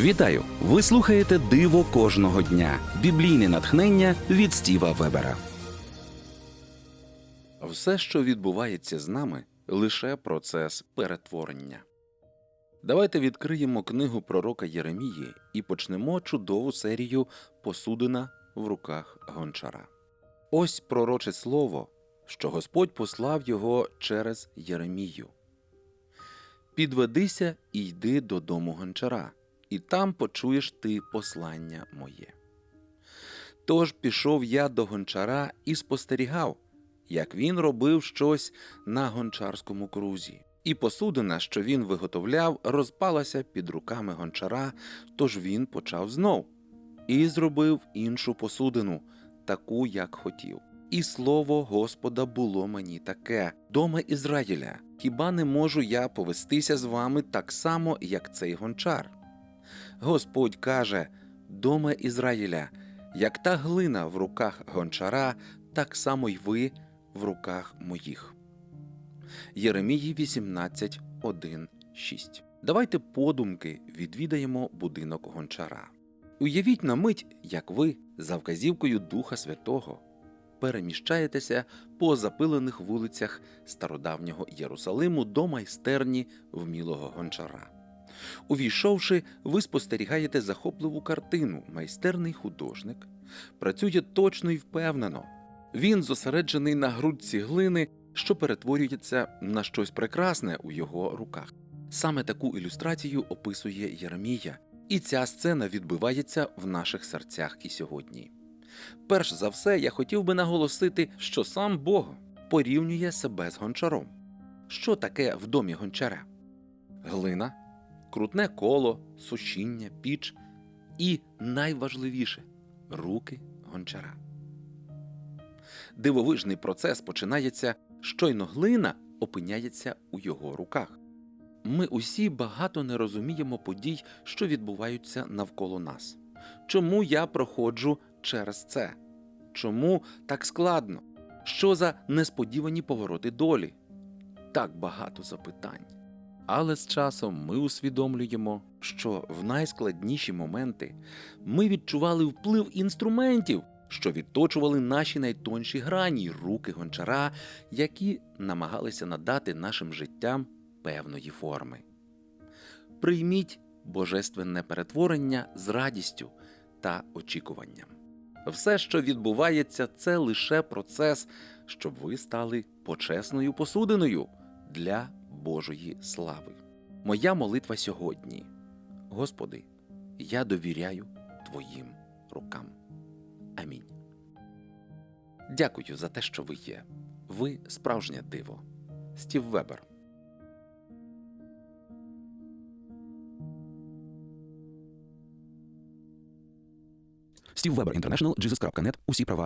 Вітаю! Ви слухаєте Диво кожного дня. Біблійне натхнення від Стіва Вебера. Все, що відбувається з нами, лише процес перетворення. Давайте відкриємо книгу пророка Єремії і почнемо чудову серію Посудина в руках гончара. Ось пророче слово, що Господь послав його через Єремію. Підведися і йди додому гончара, і там почуєш ти послання моє. Тож пішов я до гончара і спостерігав, як він робив щось на гончарському крузі, і посудина, що він виготовляв, розпалася під руками гончара, тож він почав знов і зробив іншу посудину, таку, як хотів. І слово Господа було мені таке: Доме Ізраїля, хіба не можу я повестися з вами так само, як цей гончар? Господь каже: Доме Ізраїля, як та глина в руках гончара, так само й ви в руках моїх. Єремії 18, 1, 6. Давайте подумки відвідаємо будинок гончара. Уявіть на мить, як ви, за вказівкою Духа Святого, переміщаєтеся по запилених вулицях стародавнього Єрусалиму до майстерні вмілого гончара. Увійшовши, ви спостерігаєте захопливу картину. Майстерний художник працює точно і впевнено. Він зосереджений на грудці глини, що перетворюється на щось прекрасне у його руках. Саме таку ілюстрацію описує Єремія, і ця сцена відбивається в наших серцях і сьогодні. Перш за все, я хотів би наголосити, що сам Бог порівнює себе з гончаром. Що таке в домі гончара? Глина, крутне коло, сушіння, піч і найважливіше руки гончара. Дивовижний процес починається, щойно глина опиняється у його руках. Ми усі багато не розуміємо подій, що відбуваються навколо нас. Чому я проходжу через це? Чому так складно? Що за несподівані повороти долі? Так багато запитань. Але з часом ми усвідомлюємо, що в найскладніші моменти ми відчували вплив інструментів, що відточували наші найтонші грані, руки гончара, які намагалися надати нашим життям певної форми. Прийміть божественне перетворення з радістю та очікуванням. Все, що відбувається, це лише процес, щоб ви стали почесною посудиною для Божої слави. Моя молитва сьогодні. Господи, я довіряю Твоїм рукам. Амінь. Дякую за те, що ви є. Ви справжнє диво. Стів Вебер. Стів Вебер Інтернешнл, Jesus.net, усі права